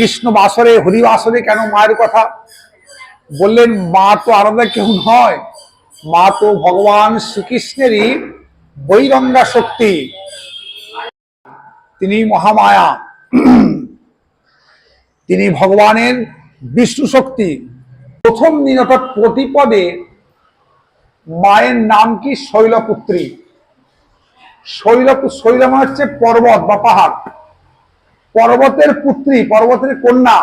কৃষ্ণ বাসরে হরি বাসরে কেন মায়ের কথা? বললেন, মা তো আলাদা কেউ নয়, মা তো ভগবান শ্রীকৃষ্ণেরই বৈরঙ্গা শক্তি। তিনি মহামায়া। তিনি ভগবানের বিষ্ণু শক্তি। প্রথম দিন অর্থাৎ প্রতিপদে মায়ের নাম কি? শৈলপুত্রী। শৈল শৈল মানে হচ্ছে পর্বত বা পাহাড়। পর্বতের পুত্রী, পর্বতের কন্যা।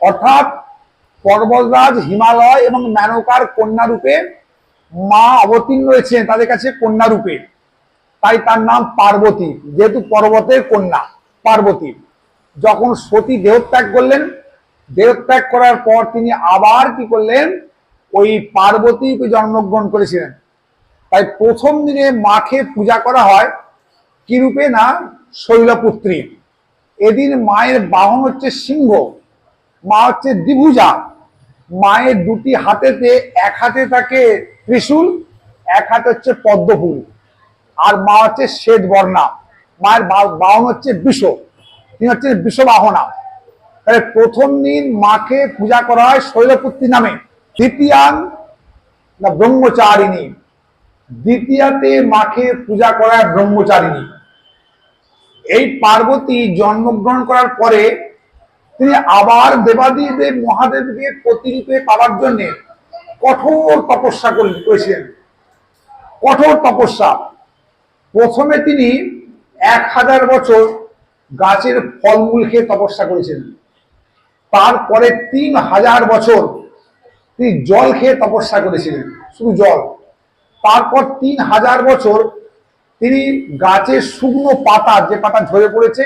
অর্থাৎ পর্বতরাজ হিমালয় এবং মেনকার কন্যা রূপে মা অবতীর্ণ হয়েছেন, তাদের কাছে কন্যা রূপে। তাই তার নাম পার্বতী, যেহেতু পর্বতের কন্যা, পার্বতী। যখন সতী দেহত্যাগ করলেন, দেহত্যাগ করার পর তিনি আবার কি করলেন? ওই পার্বতীকে জন্মগ্রহণ করেছিলেন। তাই প্রথম দিনে মাকে পূজা করা হয়, কি রূপে না? শৈলপুত্রী। এদিন মায়ের বাহন হচ্ছে সিংহ। মা হচ্ছে দ্বিভুজা মায়ের দুটি হাতেতে এক হাতে থাকে ত্রিশূল, এক হাতে হচ্ছে পদ্মফুল। আর মা হচ্ছে শ্বেত বর্ণা মায়ের বাহন হচ্ছে বিষ। তিনি হচ্ছে বিষবাহনা। তাহলে প্রথম দিন মাকে পূজা করা হয় শৈলপুত্রী নামে। দ্বিতীয়াং না ব্রহ্মচারিণী। দ্বিতীয়াতে মাকে পূজা করা হয় ব্রহ্মচারিণী। এই পার্বতী জন্মগ্রহণ করার পরে তিনি আবার দেবাদিদেব মহাদেবকে প্রতিরূপে পাওয়ার জন্য কঠোর তপস্যা করেছিলেন। কঠোর তপস্যা। প্রথমে তিনি এক হাজার বছর গাছের ফলমূল খেয়ে তপস্যা করেছিলেন। তারপরে তিন হাজার বছর তিনি জল খেয়ে তপস্যা করেছিলেন, শুধু জল। তারপর তিন হাজার বছর তিনি গাছের শুকনো পাতা, যে পাতা ঝরে পড়েছে,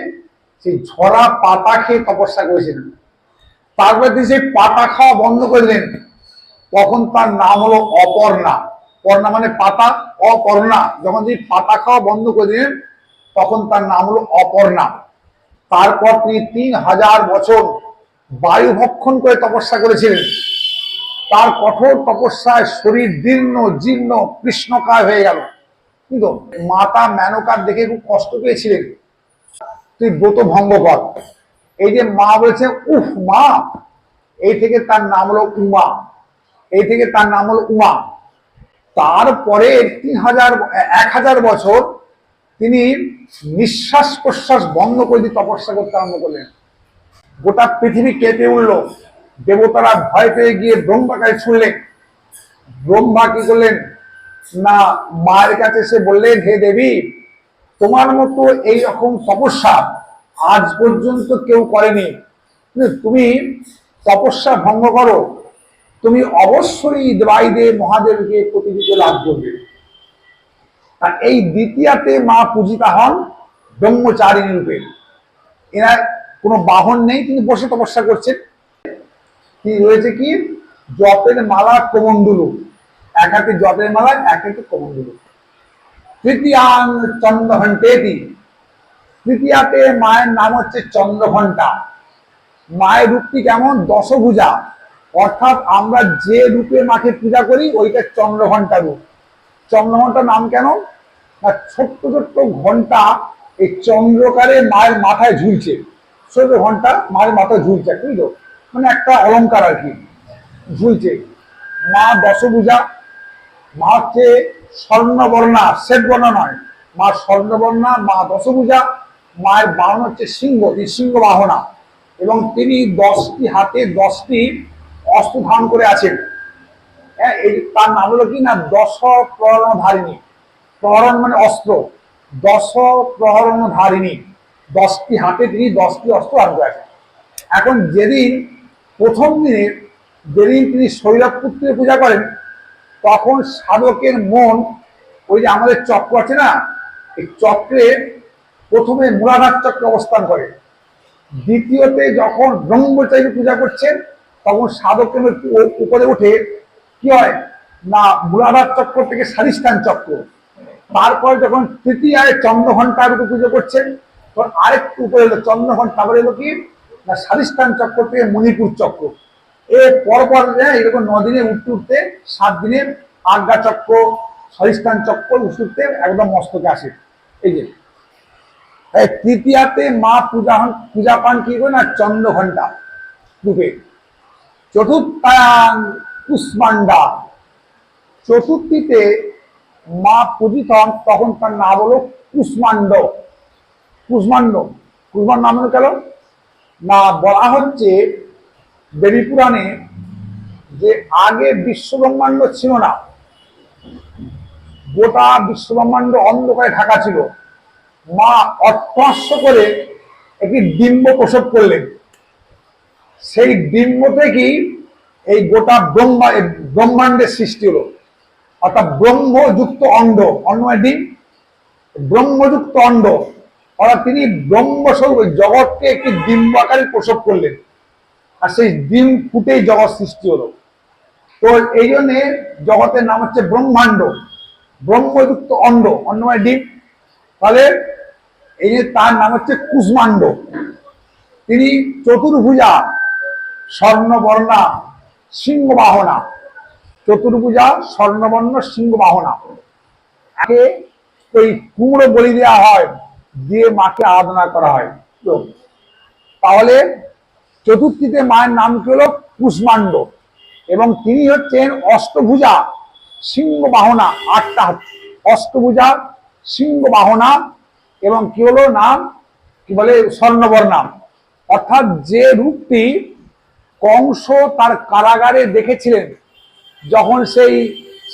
সেই ঝরা পাতা খেয়ে তপস্যা করেছিলেন। তারপরে তিনি সেই পাতা খাওয়া বন্ধ করে দিলেন। তখন তার নাম হলো অপর্ণা। পর্ণা মানে পাতা, অপর্ণা। যখন তিনি পাতা খাওয়া বন্ধ করে তখন তার নাম হলো অপর্ণা। তারপর তিনি তিন হাজার বছর বায়ু ভক্ষণ করে তপস্যা করেছিলেন। তার কঠোর তপস্যায় শরীর দীর্ণ, জীর্ণ, কৃষ্ণকায় হয়ে গেল। কিন্তু মাতা মেনকার দেখে খুব কষ্ট পেয়েছিলেন। তুই ব্রত ভঙ্গ কর। এই যে মা বলেছে, উফ, মা! এই থেকে তার নাম হলো উমা। এই থেকে তার নাম হলো উমা। তারপরে তিন হাজার, এক হাজার বছর তিনি নিঃশ্বাস প্রশ্বাস বন্ধ করে দিয়ে তপস্যা করতে আরম্ভ করলেন। গোটা পৃথিবী কেঁপে উঠল। দেবতারা ভয় পেয়ে গিয়ে ব্রহ্মাকে ছুড়লেন। ব্রহ্মা কি করলেন? না, মায়ের কাছে এসে বললেন, হে দেবী, তোমার মতো এই রকম তপস্যা আজ পর্যন্ত কেউ করেনি। তুমি তপস্যা ভঙ্গ করো। তুমি অবশ্যই দেবাইদেব মহাদেবকে প্রতিযোগিতা লাভ করবে। আর এই দ্বিতীয়াতে মা পূজিতা হন ব্রহ্মচারিণী রূপে। এরা কোনো বাহন নেই, তিনি বসে তপস্যা করছেন। কি রয়েছে কি? জপের মালা কমণ্ডলু এক হাতে জপের মালা এক হাতে কমণ্ডলু তৃতীয়াং চন্দ্রঘণ্টেতি। তৃতীয়াতে মায়ের নাম হচ্ছে চন্দ্রঘণ্টা। মায়ের রূপটি কেমন? দশভুজা। অর্থাৎ আমরা যে রূপে মাকে পূজা করি, ওইটা চন্দ্রঘণ্টা রূপ। চন্দ্রঘণ্টার নাম কেন? না, ছোট্ট ছোট্ট ঘণ্টা এই চন্দ্রকারে মায়ের মাথায় ঝুলছে। ছোট ঘণ্টা মায়ের মাথায় ঝুলছে বুঝলো মানে একটা অলংকার আর কি, ঝুলছে। মা দশভুজা মা হচ্ছে স্বর্ণবর্ণা, শ্বেত বর্ণা নয়, মা স্বর্ণবর্ণা, মা দশভুজা, মায়ের বাহন হচ্ছে সিংহ, এই সিংহ বাহনা। এবং তিনি দশটি হাতে দশটি অস্ত্র ধারণ করে আছেন। হ্যাঁ তার নাম হলো কি না? দশ প্রহরণ ধারিণী প্রহরণ মানে অস্ত্র। দশ প্রহরণ ধারিণী দশটি হাতে তিনি দশটি অস্ত্র ধারণ করে আছেন। এখন যেদিন প্রথম দিনে, যেদিন তিনি শৈলব পুত্রের পূজা করেন তখন সাধকের মন, ওই যে আমাদের চক্র আছে না, এই চক্রে প্রথমে মূলাধার চক্রে অবস্থান করে। দ্বিতীয়তে যখন ব্রহ্মচারী পূজা করছেন, তখন সাধকের উপরে উঠে কি হয়? না, মূলাধার চক্র থেকে সারিস্থান চক্র। তারপর যখন তৃতীয়ায় চন্দ্রঘণ্টা রূপে পুজো করছেন, তখন আরেকটু উপরে এলো, চন্দ্রঘণ্টা, তারপরে এলো কি? না সারিস্থান চক্র থেকে মণিপুর চক্র। এ পরপর এরকম নদিনে উঠতে উঠতে সাত দিনের আজ্ঞা চক্র সরিস্থান চক্র উঠতে একদম মস্তকে আসে। এই যে তৃতীয়াতে মা পূজা পূজা পান কি করে না? চন্দ্র ঘণ্টা রূপে। চতুর্থায়াং কুষ্মান্ডা চতুর্থীতে মা পূজিত হন, তখন তার নাম হলো কুষ্মাণ্ড। কুষ্মাণ্ড কুষ্মাণ্ড নাম হলো কেন? না, বলা হচ্ছে দেবী পুরাণে যে আগে বিশ্বব্রহ্মাণ্ড ছিল না, গোটা বিশ্বব্রহ্মাণ্ড অন্ধকারে ঢাকা ছিল, মা অট্টহাস্য করে একটি ডিম্ব প্রসব করলেন। সেই ডিম্ব থেকেই এই গোটা ব্রহ্মা ব্রহ্মাণ্ডের সৃষ্টি হলো। অর্থাৎ ব্রহ্মযুক্ত অণ্ড অন্য মানে ডিম? ব্রহ্মযুক্ত অণ্ড অর্থাৎ তিনি ব্রহ্মস্বরূপ, জগৎকে একটি ডিম্ব আকারে প্রসব করলেন। আর সেই ডিম ফুটেই জগৎ সৃষ্টি হলো। তো এই জন্যে জগতের নাম হচ্ছে ব্রহ্মাণ্ড। ব্রহ্মযুক্ত অণ্ড অন্ন মানে ডিম। তাহলে এই যে তার নাম হচ্ছে কুষ্মাণ্ড। তিনি চতুর্ভুজা, স্বর্ণবর্ণা সিংহ বাহনা চতুর্ভুজা, স্বর্ণবর্ণ সিংহ বাহনা একে ওই কুমড়ো বলি দেওয়া হয়, দিয়ে মাকে আরাধনা করা হয়। তাহলে চতুর্থীতে মায়ের নাম কি হলো? কুষ্মাণ্ড। এবং তিনি হচ্ছেন অষ্টভুজা সিংহ বাহনা আটটা। অষ্টভুজা সিংহ বাহনা এবং কি হলো? নাম কি বলে? স্বর্ণবর্ণা অর্থাৎ যে রূপটি কংস তার কারাগারে দেখেছিলেন, যখন সেই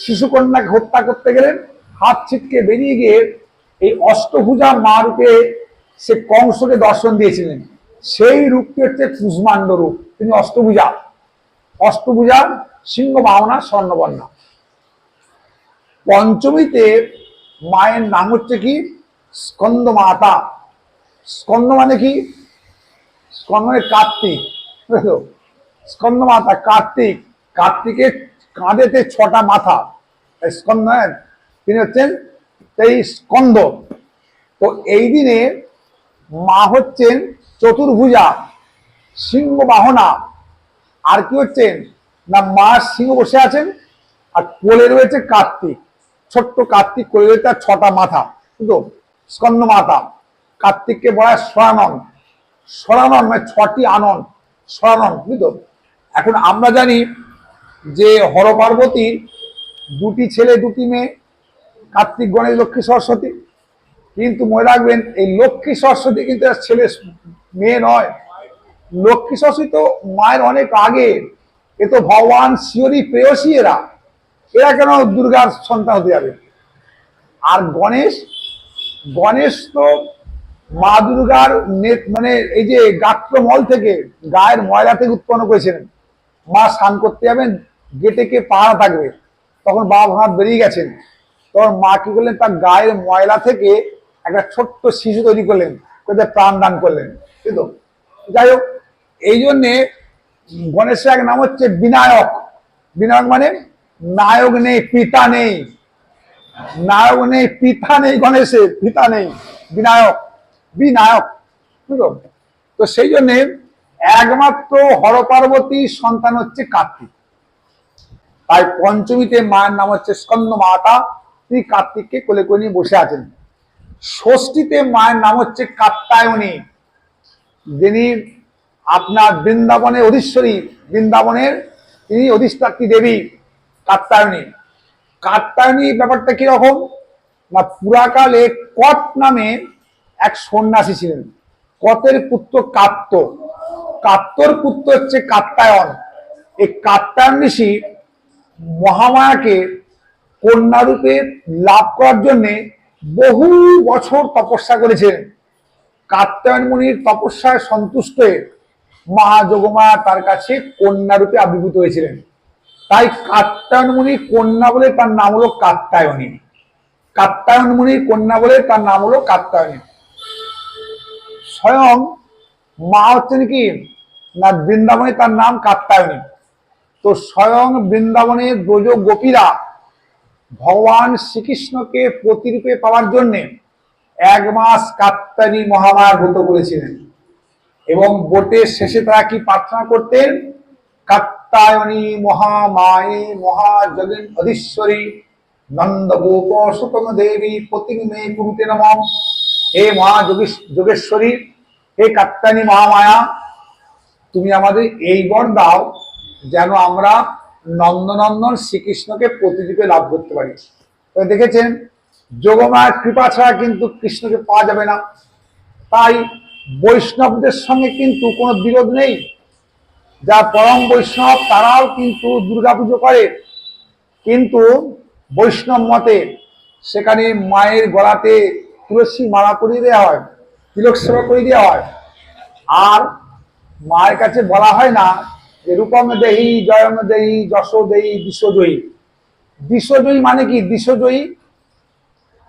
শিশুকন্যাকে হত্যা করতে গেলেন, হাত ছিটকে বেরিয়ে গিয়ে এই অষ্টভুজা মা রূপে সে কংসকে দর্শন দিয়েছিলেন। সেই রূপটি হচ্ছে কুষ্মাণ্ড রূপ। তিনি অষ্টভুজা। অষ্টভুজা সিংহ বাহনা স্বর্ণবর্ণা। পঞ্চমীতে মায়ের নাম হচ্ছে কি? স্কন্দ মাতা স্কন্দ মানে কি? স্কন্দ মানে কার্তিক? স্কন্দ মাতা কার্তিক। কার্তিকের কাঁধেতে ছটা মাথা। স্কন্দ হ্যাঁ, তিনি হচ্ছেন এই স্কন্দ। তো এই দিনে মা হচ্ছেন চতুর্ভুজা সিংহ বাহনা আর কি হচ্ছেন না, মা সিংহ বসে আছেন আর কোলে রয়েছে কার্তিক। ছোট্ট কার্তিক কোলে রয়েছে তার ছটা মাথা। বুঝলো স্কন্দ মাতা। কার্তিককে বলা হয় সরানন মানে ছটি আনন। সরানন বুঝলো এখন আমরা জানি যে হর পার্বতীর দুটি ছেলে, দুটি মেয়ে, কার্তিক, গণেশ, লক্ষ্মী, সরস্বতী। কিন্তু মনে রাখবেন, এই লক্ষ্মী, সরস্বতী কিন্তু ছেলে মেয়ে নয়। লক্ষ্মী তো মায়ের অনেক আগে। এ তো ভগবান শিওরি প্রেয়সী এরা। এরা কেন দুর্গার সন্তান হতে যাবে? আর গণেশ? গণেশ তো মা দুর্গার মানে এই যে গাত্রমল থেকে গায়ের ময়লা থেকে উৎপন্ন করেছিলেন, মা স্নান করতে যাবেন, গেটে কে পাহারা থাকবে। তখন বাবা ভাত বেরিয়ে গেছেন। তখন মা কি করলেন? তার গায়ের ময়লা থেকে একটা ছোট্ট শিশু তৈরি করলেন। প্রাণ দান করলেন। তো যাই হোক, এই জন্যে গণেশের এক নাম হচ্ছে বিনায়ক। বিনায়ক মানে নায়ক নেই, পিতা নেই। নায়ক নেই, পিতা নেই গণেশের, পিতা নেই, বিনায়ক। বিনায়ক, বুঝলো? তো সেই জন্যে একমাত্র হরপার্বতী সন্তান হচ্ছে কার্তিক। তাই পঞ্চমীতে মায়ের নাম হচ্ছে স্কন্দ মাতা। তিনি কার্তিককে কোলে কোলে নিয়ে বসে আছেন। ষষ্ঠীতে মায়ের নাম হচ্ছে কাত্তায়নী যিনি আপনার বৃন্দাবনের অধীশ্বরী, বৃন্দাবনের তিনি অধিষ্ঠাত্রী দেবী কাত্তায়নী কাত্তায়নী ব্যাপারটা কীরকম? না, পুরাকালে কট নামে এক সন্ন্যাসী ছিলেন। কতের পুত্র কাত্ত কাত্তর পুত্র হচ্ছে কাত্তায়ন এই কাত্তায়ন ঋষি মহামায়াকে কন্যারূপে লাভ করার জন্যে বহু বছর তপস্যা করেছিলেন। কাত্যায়ন মুনির তপস্যায় সন্তুষ্ট হয়ে মহাযোগমা তার কাছে কন্যা রূপে আবির্ভূত হয়েছিলেন। তাই কাত্যায়ন মুনি কন্যা বলে তার নাম হলো কাত্যায়নী কাত্যায়ন মুনির কন্যা বলে তার নাম হলো কাত্যায়নী স্বয়ং মা হচ্ছেন কি? না, বৃন্দাবনে তার নাম কাত্যায়নী তো স্বয়ং বৃন্দাবনের ব্রজ গোপীরা ভগবান শ্রীকৃষ্ণকে প্রতিরূপে পাওয়ার জন্যে এক মাস কাত্তানি মহামায়ার ব্রত করেছিলেন এবং ব্রতের শেষে তারা কি প্রার্থনা করতেন? কাত্তায়নী মহামায়ে মহাজগন অধীশ্বরী নন্দ গোপ সুতম দেবী প্রতিমে কুরুতে নম। হে মহা যোগেশ- যোগেশ্বরী, হে কাত্তানি মহামায়া, তুমি আমাদের এই বর দাও যেন আমরা নন্দনন্দন শ্রীকৃষ্ণকে প্রতিরূপে লাভ করতে পারি। দেখেছেন যোগমায়ের কৃপা ছাড়া কিন্তু কৃষ্ণকে পাওয়া যাবে না। তাই বৈষ্ণবদের সঙ্গে কিন্তু কোনো বিরোধ নেই। যা পরম বৈষ্ণব, তারাও কিন্তু দুর্গাপুজো করে। কিন্তু বৈষ্ণব মতে সেখানে মায়ের গলাতে তুলসী মালা করিয়ে দেওয়া হয়, তিলক সেবা করিয়ে দেওয়া হয়। আর মায়ের কাছে বলা হয় না যে রূপম দেহি, জয়ম দেহি, যশ দেহি বিশ্বজয়ী বিশ্বজয়ী মানে কি? বিশ্বজয়ী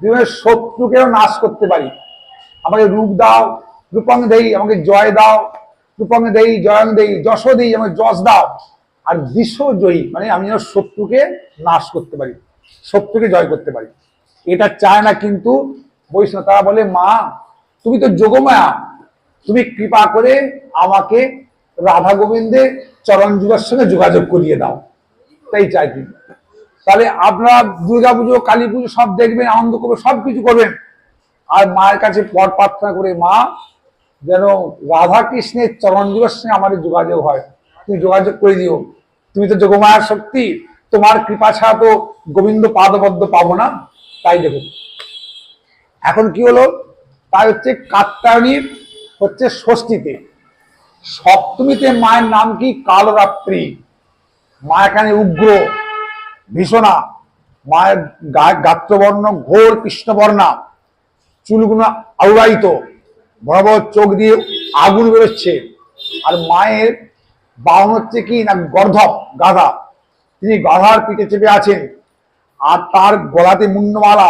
জীবনের শত্রুকেও নাশ করতে পারি। আমাকে রূপ দাও রূপং দেই, আমাকে জয় দাও রূপং দেই জয়ং দেই, যশ দেই, আমাকে যশ দাও। আর বিশ্বজয়ী মানে আমি যেন শত্রুকে নাশ করতে পারি, শত্রুকে জয় করতে পারি। এটা চায় না কিন্তু বৈষ্ণব, তারা বলে, মা, তুমি তো যোগমায়া। তুমি কৃপা করে আমাকে রাধা গোবিন্দের চরণ যুগের সঙ্গে যোগাযোগ করিয়ে দাও। তাই চাই কিন্তু। তাহলে আপনারা দুর্গা পুজো, কালী পুজো সব দেখবেন, আনন্দ করবেন সব কিছু করবেন। আর মায়ের কাছে পট প্রার্থনা করে মা, যেন রাধা কৃষ্ণের চরণ যুগের সঙ্গে আমাদের যোগাযোগ হয়। তুমি যোগাযোগ করে দিও। তুমি তো যোগমায়ার শক্তি, তোমার কৃপা ছাড়া তো গোবিন্দ পাদবদ্ধ পাবো না। তাই দেখুন এখন কি হলো? তাই হচ্ছে কাত্তায়নীর হচ্ছে ষষ্ঠীতে। সপ্তমীতে মায়ের নাম কি? কালরাত্রি। মা এখানে উগ্র। ভীষণা। মায়ের গাত্রবর্ণ, ঘোর কৃষ্ণবর্ণা চুলগুলো আউড়াইত বড় বড় চোখ দিয়ে আগুন বেরোচ্ছে। আর মায়ের বাহন হচ্ছে কি না, গর্ধব, গাধা। তিনি গাধার পিঠে চেপে আছেন। আর তার গলাতে মুন্ডমালা,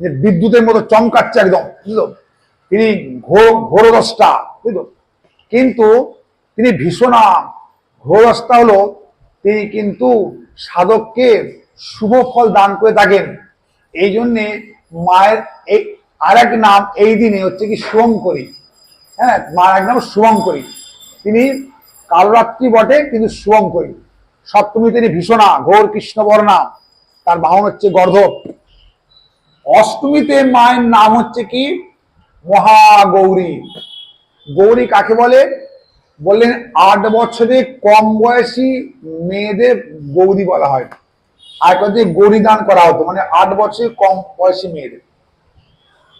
যে বিদ্যুতের মতো চমকাচ্ছে একদম, বুঝলো? তিনি ঘোর ঘোরদস্তা বুঝলো? কিন্তু তিনি ভীষণা। ঘোরদস্তা হলো, তিনি কিন্তু সাধককে শুভ ফল দান করে থাকেন। এই জন্যে মায়ের এই আর এক নাম এই দিনে হচ্ছে কি শুভঙ্করী হ্যাঁ মার এক নাম শুভঙ্করী তিনি কালরাত্রি বটে, কিন্তু শুভঙ্করী সপ্তমী তিনি ভীষণা, ঘোর কৃষ্ণবর্ণা, তার বাহন হচ্ছে গর্ধব অষ্টমীতে মায়ের নাম হচ্ছে কি? মহাগৌরী। গৌরী কাকে বলে? বললেন আট বছরে কম বয়সী মেয়েদের গৌরী বলা হয়। আর কথা গৌরী দান করা হতো মানে আট বছরে কম বয়সী মেয়েদের।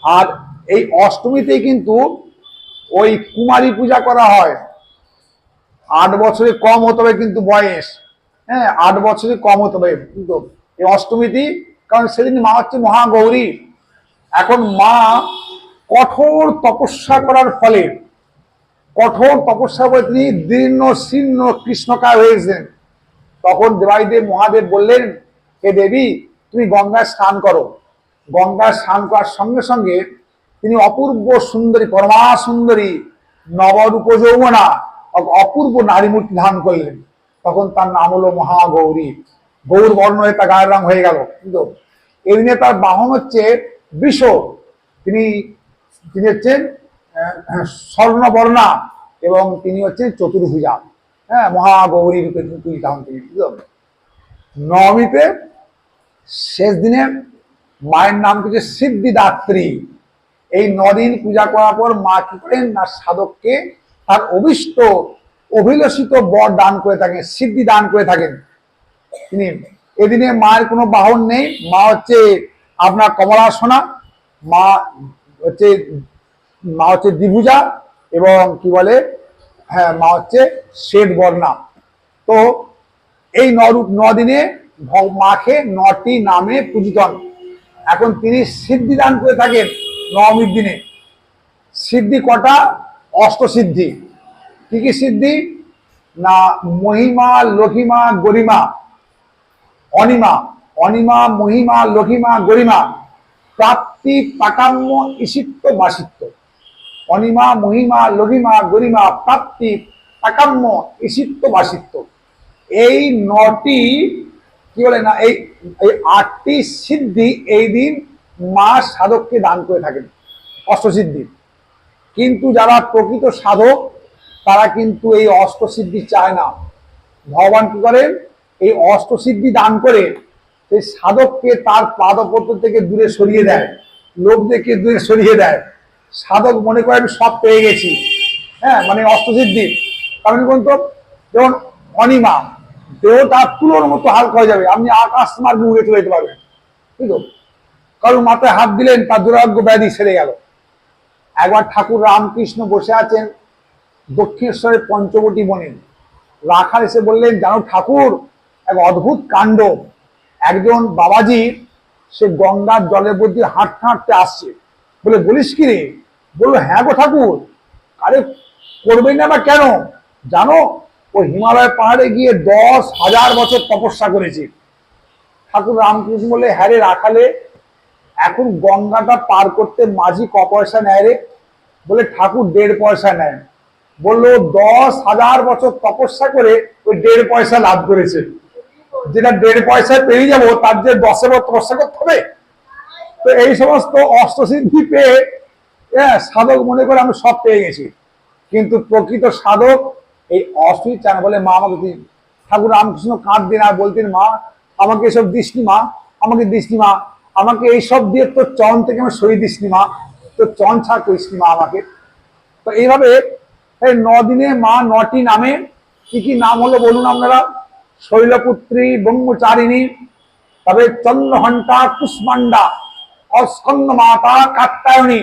আর এই অষ্টমীতে কিন্তু ওই কুমারী পূজা করা হয়। আট বছরে কম হতে হবে কিন্তু বয়স। হ্যাঁ আট বছরে কম হতে হবে কিন্তু এই অষ্টমীতি কারণ সেদিন মা হচ্ছে মহাগৌরী। এখন মা কঠোর তপস্যা করার ফলে কঠোর তপস্যা তিনি দীর্ণ শীর্ণ কৃষ্ণকায় হয়েছেন তখন দেবাইদেব মহাদেব বললেন, হে দেবী, তুমি গঙ্গায় স্নান করো। গঙ্গায় স্নান করার সঙ্গে সঙ্গে তিনি অপূর্ব সুন্দরী পরমা সুন্দরী নবরূপ যৌবনা, অপূর্ব নারী মূর্তি ধারণ করলেন। তখন তার নাম হলো মহাগৌরী। গৌর বর্ণ হয়ে তার গায়ের রং হয়ে গেল। কিন্তু এদিনে তার বাহন হচ্ছে বিষ। তিনি তিনি হচ্ছেন স্বর্ণবর্ণা এবং তিনি হচ্ছেন চতুর্ভুজা। হ্যাঁ মহাগৌরী রূপে কিন্তু ধারণ তিনি? নবমীতে শেষ দিনে মায়ের নাম হচ্ছে? সিদ্ধিদাত্রী। এই নদিন পূজা করার পর মা কি করেন? না সাধককে তার অভিষ্ট, অভিলষিত বর দান করে থাকেন, সিদ্ধি দান করে থাকেন। তিনি, এদিনে মায়ের কোনো বাহন নেই। মা হচ্ছে আপনার কমলা সোনা মা হচ্ছে মা হচ্ছে দ্বিভুজা এবং কি বলে হ্যাঁ মা হচ্ছে শ্বেত বর্ণা। তো এই নরূপ নদিনে মাকে নটি নামে পূজিত এখন তিনি সিদ্ধি দান করে থাকেন নবমীর দিনে। সিদ্ধি কটা? অষ্টসিদ্ধি কি কি সিদ্ধি? না, মহিমা লঘিমা গরিমা। অনিমা অনিমা, মহিমা লঘিমা গরিমা। প্রাপ্তি পাকাম্য ইসিত্ব বাসিত্ব অনিমা, মহিমা লঘিমা গরিমা, প্রাপ্তি পাকাম্য ইসিত্ব বাসিত্ব। এই নটি, কি বলে না, এই এই আটটি সিদ্ধি এই দিন মা সাধককে দান করে থাকেন, অষ্টসিদ্ধি। কিন্তু যারা প্রকৃত সাধক, তারা কিন্তু এই অষ্টসিদ্ধি চায় না। ভগবান কি করেন? এই অষ্টসিদ্ধি দান করে সেই সাধককে তার পাদপত্র থেকে দূরে সরিয়ে দেয় লোক দেখে দূরে সরিয়ে দেয়। সাধক মনে করে আমি সব পেয়ে গেছি। হ্যাঁ মানে অষ্টসিদ্ধি। কারণ কোন তো যেমন অনিমা দেহটা তুলোর মতো হালকা হয়ে যাবে। আপনি আকাশ মার্গে উড়ে চলে যেতে পারবেন। বুঝলো? কারণ মাথায় হাত দিলেন, তার দুরাগ্য ব্যাধি সেরে গেল। একবার ঠাকুর রামকৃষ্ণ বসে আছেন দক্ষিণেশ্বরের পঞ্চবটী বনে। রাখাল এসে বললেন, জানো ঠাকুর, এক অদ্ভুত কাণ্ড। একজন বাবাজি, সে গঙ্গার জলের মধ্যে হাঁটতে হাঁটতে আসছে। বলে, বলিস কি রে? বলল হ্যাঁ গো ঠাকুর। আরে করবেন না বা কেন? জানো ও হিমালয় পাহাড়ে গিয়ে দশ হাজার বছর তপস্যা করেছে। ঠাকুর রামকৃষ্ণ বলে হ্যাঁ রে রাখালে, এখন গঙ্গাটা পার করতে মাঝি ক পয়সা নেয় রে? বলে ঠাকুর দেড় পয়সা নেয়। বলল, দশ হাজার বছর তপস্যা করে ওই দেড় পয়সা লাভ করেছে। যেটা দেড় পয়সায় পেয়ে যাব, তার যে দশে বছর তপস্যা করতে হবে? তো এই সমস্ত অষ্টসিদ্ধি পেয়ে হ্যাঁ সাধক মনে করে আমি সব পেয়ে গেছি। কিন্তু প্রকৃত সাধক এই অসুই চান বলে মা আমাকে ঠাকুর রামকৃষ্ণ কাঁদতেন আর বলতেন, মা, আমাকে এসব দিসনি মা, আমাকে দিসনি মা। আমাকে এইসব দিয়ে তোর চন থেকে আমি সরিয়ে দিসনি মা। তোর চন ছাড় করিসনি মা, আমাকে। তো এইভাবে এই দিনে মা নটি নামে কি কি নাম হলো বলুন আপনারা? শৈলপুত্রী, ব্রহ্মচারিণী তবে চন্দ্রঘণ্টা কুষ্মান্ডা অস্কন্দ মাতা কাত্তায়নী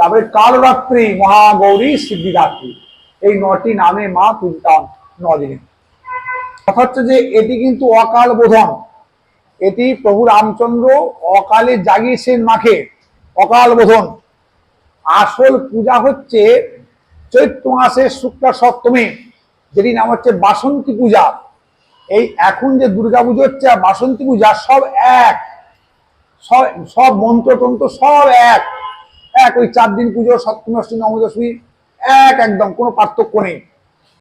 তারপরে কালরাত্রি মহাগৌরী সিদ্ধিদাত্রী। এই নটি নামে মা পূজিতাম নদিনে। কথা হচ্ছে যে এটি কিন্তু অকাল বোধন। এটি প্রভু রামচন্দ্র অকালে জাগিয়েছেন মাকে। অকাল বোধন। আসল পূজা হচ্ছে চৈত্র মাসের শুক্লা সপ্তমী যেটি নাম হচ্ছে বাসন্তী পূজা। এই এখন যে দুর্গা পুজো হচ্ছে বাসন্তী পূজা সব এক। সব সব মন্ত্রতন্ত্র সব এক। এক ওই চার দিন পুজো সপ্তমী অষ্টমী নবদশমী এক একদম কোনো পার্থক্য নেই।